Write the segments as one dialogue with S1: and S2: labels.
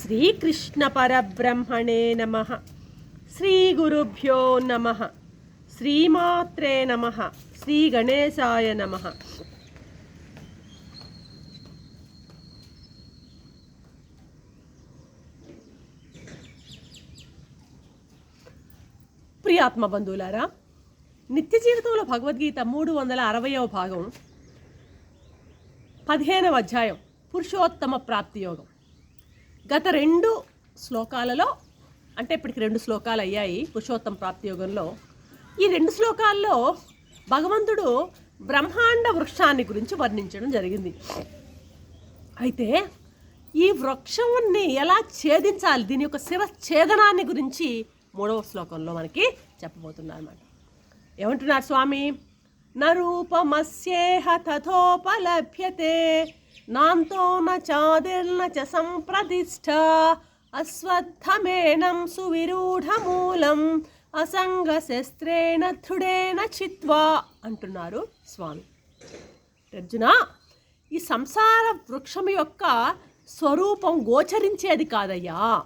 S1: శ్రీకృష్ణ పరబ్రహ్మణే నమ. శ్రీ గురుభ్యో నమ. శ్రీమాత్రే నమ. శ్రీ గణేశాయ నమ. ప్రియాత్మ బంధువులారా నిత్య జీవితంలో భగవద్గీత మూడు వందల అరవయవ భాగం పదిహేనవ అధ్యాయం పురుషోత్తమ ప్రాప్తి యోగం. గత రెండు శ్లోకాలలో అంటే ఇప్పటికి రెండు శ్లోకాలు అయ్యాయి పురుషోత్తమ ప్రాప్తి యోగంలో. ఈ రెండు శ్లోకాల్లో భగవంతుడు బ్రహ్మాండ వృక్షాన్ని గురించి వర్ణించడం జరిగింది. అయితే ఈ వృక్షాన్ని ఎలా ఛేదించాలి? దీని యొక్క శిరఛేదనాన్ని గురించి మూడవ శ్లోకంలో మనకి చెప్పబోతున్నారు అన్నమాట ఏమంటున్నారు స్వామి? నరూపమస్యేహ తథోపలభ్యతే నాంతో నాదిర్న చ సంప్రతిష్ట అశ్వత్థమేనం సువిరూఢమూలం అసంగ శస్త్రేణ దృఢేన చిత్వా అంటున్నారు స్వామి. అర్జున ఈ సంసార వృక్షం యొక్క స్వరూపం గోచరించేది కాదయ్యా.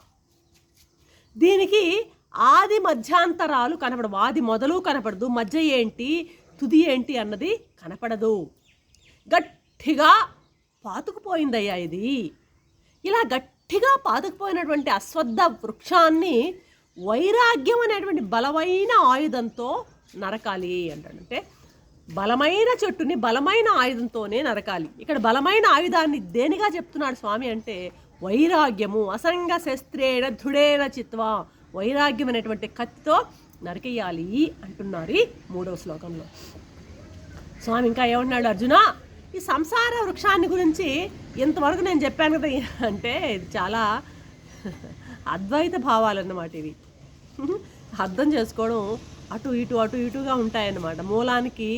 S1: దీనికి ఆది మధ్యాంతరాలు కనపడవు ఆది మొదలు కనపడదు మధ్య ఏంటి తుది ఏంటి అన్నది కనపడదు. గట్టిగా పాతుకుపోయిందయ్యా ఇది. ఇలా గట్టిగా పాతుకుపోయినటువంటి అశ్వద్ధ వృక్షాన్ని వైరాగ్యం అనేటువంటి బలమైన ఆయుధంతో నరకాలి అంటాడంటే బలమైన చెట్టుని బలమైన ఆయుధంతోనే నరకాలి. ఇక్కడ బలమైన ఆయుధాన్ని దేనిగా చెప్తున్నాడు స్వామి అంటే వైరాగ్యము అసంగ శస్త్రేణ దృఢేణ చిత్వ వైరాగ్యం అనేటువంటి కత్తితో నరికేయాలి అంటున్నారు ఈ మూడవ శ్లోకంలో. స్వామి ఇంకా ఏమన్నాడు అర్జున? ఈ సంసార వృక్షాన్ని గురించి ఇంతవరకు నేను చెప్పాను కదా అంటే ఇది చాలా అద్వైత భావాలన్నమాట ఇవి. అర్థం చేసుకోవడం అటు ఇటు అటు ఇటుగా ఉంటాయన్నమాట. మూలానికి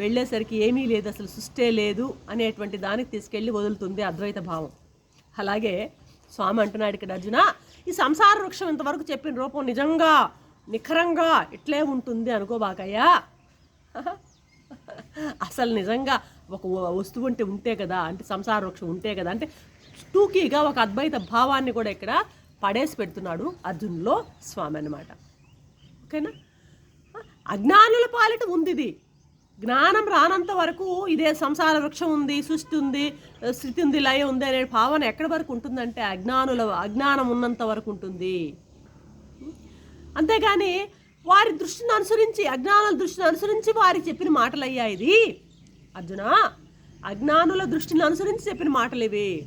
S1: వెళ్ళేసరికి ఏమీ లేదు అసలు సృష్టే లేదు అనేటువంటి దానికి తీసుకెళ్ళి వదులుతుంది అద్వైత భావం. అలాగే స్వామి అంటున్నాడు ఇక్కడ అర్జున ఈ సంసార వృక్షం ఇంతవరకు చెప్పిన రూపం నిజంగా నిఖరంగా ఇట్లే ఉంటుంది అనుకోబాకయ్యా. అసలు నిజంగా ఒక వస్తువు అంటే ఉంటే కదా అంటే సంసార వృక్షం ఉంటే కదా అంటే టూకీగా ఒక అద్వైత భావాన్ని కూడా ఇక్కడ పడేసి పెడుతున్నాడు అర్జునులో స్వామి అన్నమాట. ఓకేనా? అజ్ఞానుల పాలిట ఉంది ఇది జ్ఞానం రానంత వరకు ఇదే సంసార వృక్షం ఉంది సృష్టి ఉంది స్థితి ఉంది లయ ఉంది అనే భావన ఎక్కడి వరకు ఉంటుందంటే అజ్ఞానుల అజ్ఞానం ఉన్నంత వరకు ఉంటుంది. అంతేగాని వారి దృష్టిని అనుసరించి అజ్ఞానుల దృష్టిని అనుసరించి వారికి చెప్పిన మాటలు అయ్యా ఇది. అర్జున అజ్ఞానుల దృష్టిని అనుసరించి చెప్పిన మాటలు ఇవి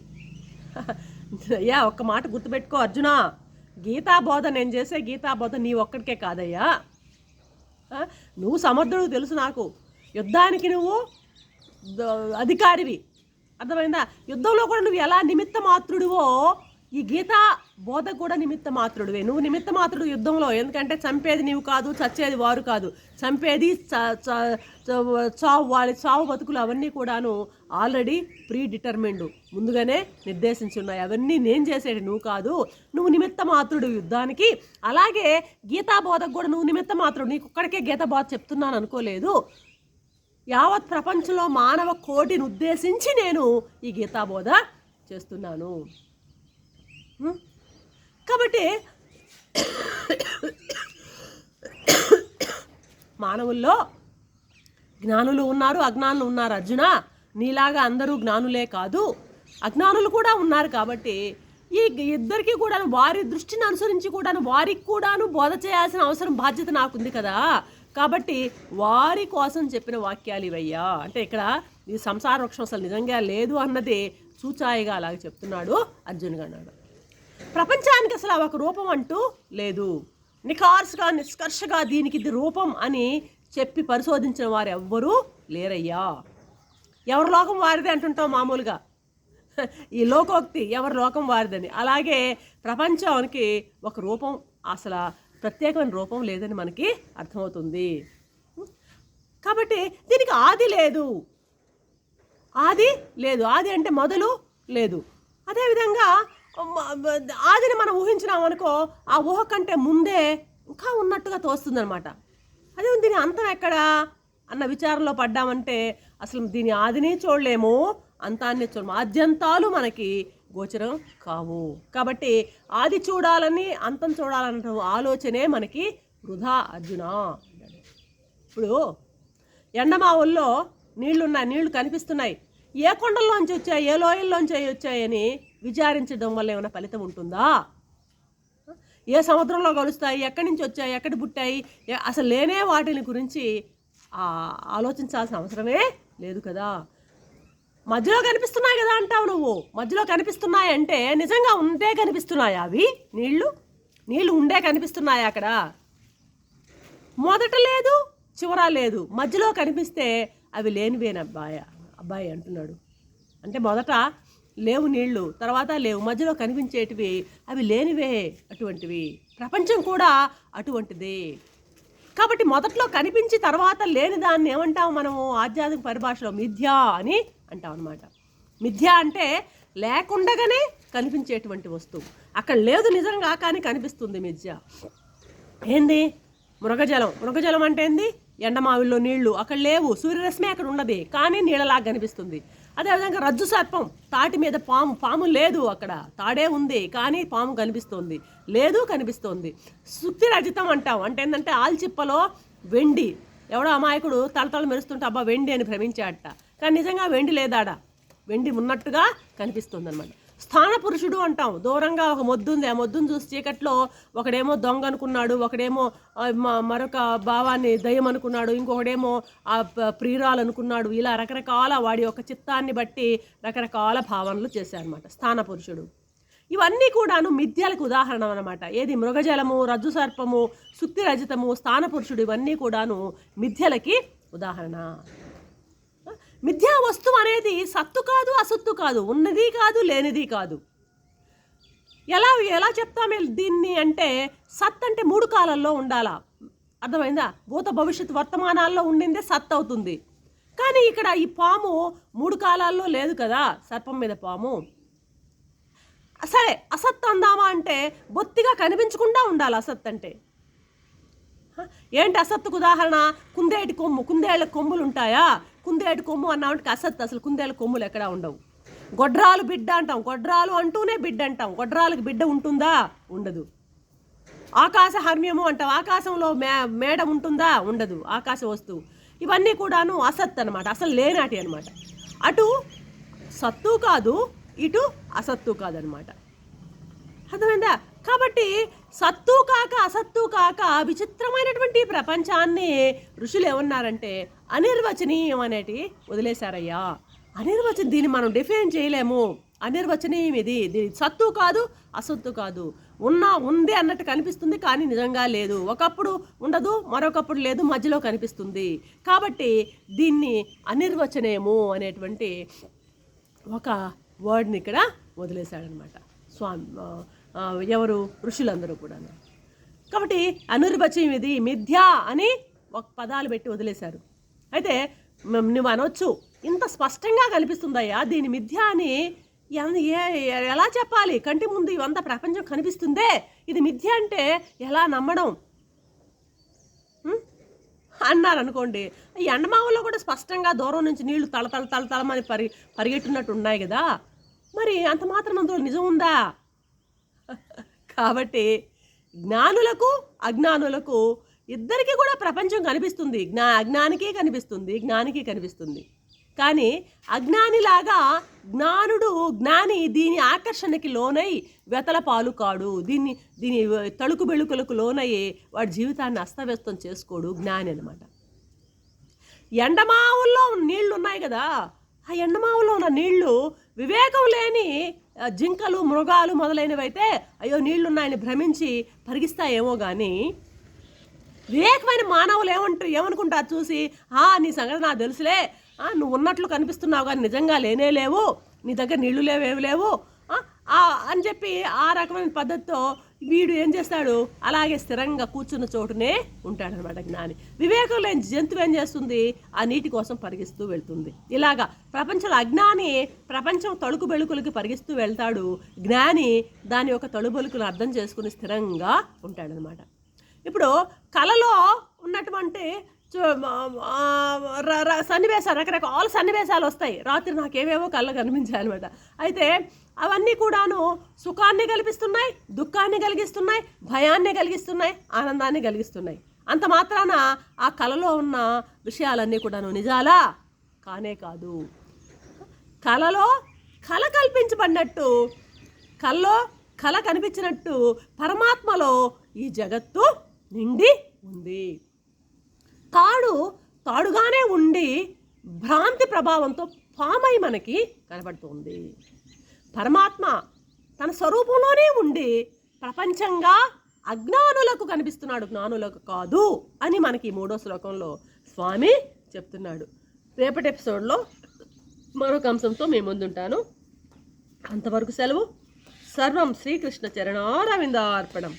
S1: అయ్యా ఒక్క మాట గుర్తుపెట్టుకో అర్జున. గీతా బోధ నేను చేసే గీతా బోధ నీ ఒక్కడికే కాదయ్యా. నువ్వు సమర్థుడు తెలుసు నాకు. యుద్ధానికి నువ్వు ద- అధికారివి. అర్థమైందా? యుద్ధంలో కూడా నువ్వు ఎలా నిమిత్త మాత్రుడివో ఈ గీత బోధ కూడా నిమిత్త మాత్రుడువే. నువ్వు నిమిత్త మాత్రుడు యుద్ధంలో ఎందుకంటే చంపేది నీవు కాదు చచ్చేది వారు కాదు. చంపేది చ- చ- చ- చావు వాళ్ళ చావు బతుకులు అవన్నీ కూడాను ఆల్రెడీ ప్రీ డిటర్మిండ్ ముందుగానే నిర్దేశించి ఉన్నాయి. అవన్నీ నేను చేసేది నువ్వు కాదు. నువ్వు నిమిత్త మాత్రుడు యుద్ధానికి. అలాగే గీతా బోధకు కూడా నువ్వు నిమిత్త మాత్రుడు. నీకు ఒక్కడికే గీతా బోధ చెప్తున్నాను అనుకోలేదు. యావత్ ప్రపంచంలో మానవ కోటిని ఉద్దేశించి నేను ఈ గీతా బోధ చేస్తున్నాను. కాబట్టి మానవుల్లో జ్ఞానులు ఉన్నారు అజ్ఞానులు ఉన్నారు అర్జున. నీలాగా అందరూ జ్ఞానులే కాదు. అజ్ఞానులు కూడా ఉన్నారు కాబట్టి ఈ ఇద్దరికి కూడా వారి దృష్టిని అనుసరించి కూడాను వారికి కూడాను బోధ చేయాల్సిన అవసరం బాధ్యత నాకుంది కదా. కాబట్టి వారి కోసం చెప్పిన వాక్యాలు ఇవయ్యా. అంటే ఇక్కడ ఈ సంసార వృక్షం అసలు నిజంగా లేదు అన్నది సూచాయిగా అలాగ చెప్తున్నాడు అర్జున్ గన్నాడు ప్రపంచానికి అసలు ఒక రూపం అంటూ లేదు. నిఖార్సుగా నిష్కర్షగా దీనికి ఇది రూపం అని చెప్పి పరిశోధించిన వారు ఎవ్వరూ లేరయ్యా. ఎవరి లోకం వారిదే అంటుంటాం మామూలుగా. ఈ లోకోక్తి ఎవరి లోకం వారిదని. అలాగే ప్రపంచానికి ఒక రూపం అసలు ప్రత్యేకమైన రూపం లేదని మనకి అర్థమవుతుంది. కాబట్టి దీనికి ఆది లేదు. ఆది లేదు. ఆది అంటే మొదలు లేదు. అదేవిధంగా ఆదిని మనం ఊహించినాం అనుకో ఆ ఊహ కంటే ముందే ఇంకా ఉన్నట్టుగా తోస్తుందనమాట అదే దీని అంతం ఎక్కడా? అన్న విచారంలో పడ్డామంటే అసలు దీని ఆదిని చూడలేము అంతాన్ని చూడము ఆద్యంతాలు మనకి గోచరం కావు. కాబట్టి ఆది చూడాలని అంతం చూడాలన్న ఆలోచనే మనకి వృధా అర్జున ఇప్పుడు ఎండమావుల్లో నీళ్ళున్నాయి నీళ్ళు కనిపిస్తున్నాయి. ఏ కొండల్లోంచి వచ్చాయి ఏ లోయల్లోంచి వచ్చాయని విచారించడం వల్ల ఏమైనా ఫలితం ఉంటుందా? ఏ సముద్రంలో కలుస్తాయి? ఎక్కడి నుంచి వచ్చాయి? ఎక్కడ పుట్టాయి? అసలు లేనే వాటిని గురించి ఆలోచించాల్సిన అవసరమే లేదు కదా. మధ్యలో కనిపిస్తున్నాయి కదా అంటావు నువ్వు. మధ్యలో కనిపిస్తున్నాయి అంటే నిజంగా ఉండే కనిపిస్తున్నాయా అవి? నీళ్ళు? నీళ్ళు ఉండే కనిపిస్తున్నాయా అక్కడ? మొదట లేదు చివర లేదు. మధ్యలో కనిపిస్తే అవి లేనివేనబ్బాయ? అబ్బాయి అంటున్నాడు. అంటే మొదట లేవు నీళ్ళు తర్వాత లేవు మధ్యలో కనిపించేటివి అవి లేనివే అటువంటివి. ప్రపంచం కూడా అటువంటిదే. కాబట్టి మొదట్లో కనిపించి తర్వాత లేని దాన్ని ఏమంటాం మనము? ఆధ్యాత్మిక పరిభాషలో మిథ్య అని అంటాం అనమాట మిథ్య అంటే లేకుండగానే కనిపించేటువంటి వస్తువు. అక్కడ లేదు నిజంగా కానీ కనిపిస్తుంది మిథ్య. ఏంది? మృగజలం. మృగజలం అంటే ఏంది? ఎండమావిల్లో నీళ్ళు. అక్కడ లేవు. సూర్యరశ్మి అక్కడ ఉన్నది కానీ నీళ్ళలాగా కనిపిస్తుంది. అదేవిధంగా రజ్జు సర్పం తాటి మీద పాము పాము లేదు అక్కడ. తాడే ఉంది కానీ పాము కనిపిస్తోంది. లేదు కనిపిస్తోంది. సుక్తి రజితం అంటాం. అంటే ఏంటంటే ఆల్చిప్పలో వెండి. ఎవడో అమాయకుడు తలతల మెరుస్తుంటే అబ్బా వెండి అని భ్రమించాడట. కానీ నిజంగా వెండి లేదాడ? వెండి ఉన్నట్టుగా కనిపిస్తుంది అనమాట స్థాన పురుషుడు అంటాం. దూరంగా ఒక మొద్దు ఉంది. ఆ మొద్దును చూసి చీకట్లో ఒకడేమో దొంగ అనుకున్నాడు ఒకడేమో మ- మరొక భావాన్ని దయ్యం అనుకున్నాడు ఇంకొకడేమో ఆ ప్రియురాలు అనుకున్నాడు. ఇలా రకరకాల వాడి యొక్క చిత్తాన్ని బట్టి రకరకాల భావనలు చేశారనమాట స్థాన పురుషుడు. ఇవన్నీ కూడాను మిథ్యలకు ఉదాహరణ అనమాట ఏది మృగజలము రజ్జు సర్పము సుక్తి రజితము స్థాన పురుషుడు ఇవన్నీ కూడాను మిథ్యలకి ఉదాహరణ. మిథ్యా వస్తువు అనేది సత్తు కాదు అసత్తు కాదు ఉన్నది కాదు లేనిది కాదు. ఎలా ఎలా చెప్తామే దీన్ని అంటే సత్ అంటే మూడు కాలాల్లో ఉండాలా? అర్థమైందా? భూత భవిష్యత్ వర్తమానాల్లో ఉండిందే సత్ అవుతుంది. కానీ ఇక్కడ ఈ పాము మూడు కాలాల్లో లేదు కదా సర్పం మీద పాము. సరే అసత్ అందామా అంటే బొత్తిగా కనిపించకుండా ఉండాలి అసత్ అంటే? ఏంటి అసత్తుకు ఉదాహరణ? కుందేటి కొమ్ము కుందేళ్ళ కొమ్ములు ఉంటాయా? కుందేటి కొమ్ము అన్నామంటే అసత్ అసలు కుందేళ్ళ కొమ్ములు ఎక్కడా ఉండవు. గొడ్రాలు బిడ్డ అంటాం. గొడ్రాలు అంటూనే బిడ్డ అంటాం. గొడ్రాలకు బిడ్డ ఉంటుందా? ఉండదు. ఆకాశ హర్మ్యము అంటాం. ఆకాశంలో మే మేడ ఉంటుందా? ఉండదు. ఆకాశ వస్తువు. ఇవన్నీ కూడాను అసత్ అనమాట అసలు లేనాటి అనమాట అటు సత్తు కాదు ఇటు అసత్తు కాదనమాట అర్థమైందా? కాబట్టి సత్తు కాక అసత్తు కాక విచిత్రమైనటువంటి ప్రపంచాన్ని ఋషులు ఏమన్నారంటే అనిర్వచనీయం అనేటి వదిలేశారయ్యా. అనిర్వచన దీన్ని మనం డిఫైన్ చేయలేము. అనిర్వచనీయం ఇది. దీని సత్తు కాదు అసత్తు కాదు. ఉన్నా ఉంది అన్నట్టు కనిపిస్తుంది కానీ నిజంగా లేదు. ఒకప్పుడు ఉండదు మరొకప్పుడు లేదు మధ్యలో కనిపిస్తుంది. కాబట్టి దీన్ని అనిర్వచనీయము అనేటువంటి ఒక వర్డ్ని ఇక్కడ వదిలేశాడనమాట. స్వామి ఎవరు? ఋషులందరూ కూడా కాబట్టి అనుర్వచయం ఇది మిథ్య అని ఒక పదాలు పెట్టి వదిలేశారు. అయితే నువ్వు అనొచ్చు. ఇంత స్పష్టంగా కనిపిస్తుందయ్యా దీని మిథ్య అని ఏ- ఎలా చెప్పాలి? కంటి ముందు ఇవంతా ప్రపంచం కనిపిస్తుందే? ఇది మిథ్య అంటే ఎలా నమ్మడం? అన్నారు అనుకోండి ఈ ఎండమావులో కూడా స్పష్టంగా దూరం నుంచి నీళ్ళు తలతల తల పరి పరిగెట్టినట్టు ఉన్నాయి కదా. మరి అంత మాత్రం అందులో నిజం ఉందా? కాబట్టి జ్ఞానులకు అజ్ఞానులకు ఇద్దరికీ కూడా ప్రపంచం కనిపిస్తుంది. జ్ఞా అజ్ఞానికి కనిపిస్తుంది జ్ఞానికి కనిపిస్తుంది. కానీ అజ్ఞానిలాగా జ్ఞానుడు జ్ఞాని దీని ఆకర్షణకి లోనై వెతల పాలు కాడు. దీన్ని దీని తళుకు బెళుకులకు లోనయ్యి వాడి జీవితాన్ని అస్తవ్యస్తం చేసుకోడు జ్ఞాని అనమాట ఎండమావుల్లో నీళ్ళు ఉన్నాయి కదా ఆ ఎండమావులో ఉన్న నీళ్ళు వివేకం లేని జింకలు మృగాలు మొదలైనవి అయితే అయ్యో నీళ్ళున్నాయని భ్రమించి పరిగిస్తాయేమో కానీ వివేకమైన మానవులు ఏమంటారు ఏమనుకుంటారు చూసి ఆ నీ సంగతి నాకు తెలుసులే. ఆ, నువ్వు ఉన్నట్లు కనిపిస్తున్నావు కానీ నిజంగా లేనే లేవు. నీ దగ్గర నీళ్ళు లేవు ఏమి లేవు. అని చెప్పి ఆ రకమైన పద్ధతితో వీడు ఏం చేస్తాడు? అలాగే స్థిరంగా కూర్చున్న చోటునే ఉంటాడనమాట జ్ఞాని. వివేకం లేని జంతువు ఏం చేస్తుంది? ఆ నీటి కోసం పరిగిస్తూ వెళ్తుంది. ఇలాగా ప్రపంచంలో అజ్ఞాని ప్రపంచం తడుకు బెళుకులకి పరిగిస్తూ వెళ్తాడు. జ్ఞాని దాని యొక్క తడుబెలుకులు అర్థం చేసుకుని స్థిరంగా ఉంటాడనమాట. ఇప్పుడు కళలో ఉన్నటువంటి సన్నివేశాలు రకరకాల సన్నివేశాలు వస్తాయి. రాత్రి నాకేవేవో కళ్ళ కనిపించాయి అనమాట అయితే అవన్నీ కూడాను సుఖాన్ని కల్పిస్తున్నాయి దుఃఖాన్ని కలిగిస్తున్నాయి భయాన్ని కలిగిస్తున్నాయి ఆనందాన్ని కలిగిస్తున్నాయి. అంత మాత్రాన ఆ కళలో ఉన్న విషయాలన్నీ కూడాను నిజాలా? కానే కాదు. కళలో కళ కల్పించబడినట్టు కల్లో కళ కనిపించినట్టు పరమాత్మలో ఈ జగత్తు నిండి ఉంది. తాడు తాడుగానే ఉండి భ్రాంతి ప్రభావంతో పామై మనకి కనబడుతుంది. పరమాత్మ తన స్వరూపంలోనే ఉండి ప్రపంచంగా అజ్ఞానులకు కనిపిస్తున్నాడు. జ్ఞానులకు కాదు అని మనకి మూడో శ్లోకంలో స్వామి చెప్తున్నాడు. రేపటి ఎపిసోడ్లో మరొక అంశంతో మేము ముందుంటాను. అంతవరకు సెలవు. సర్వం శ్రీకృష్ణ చరణారవిందార్పణం.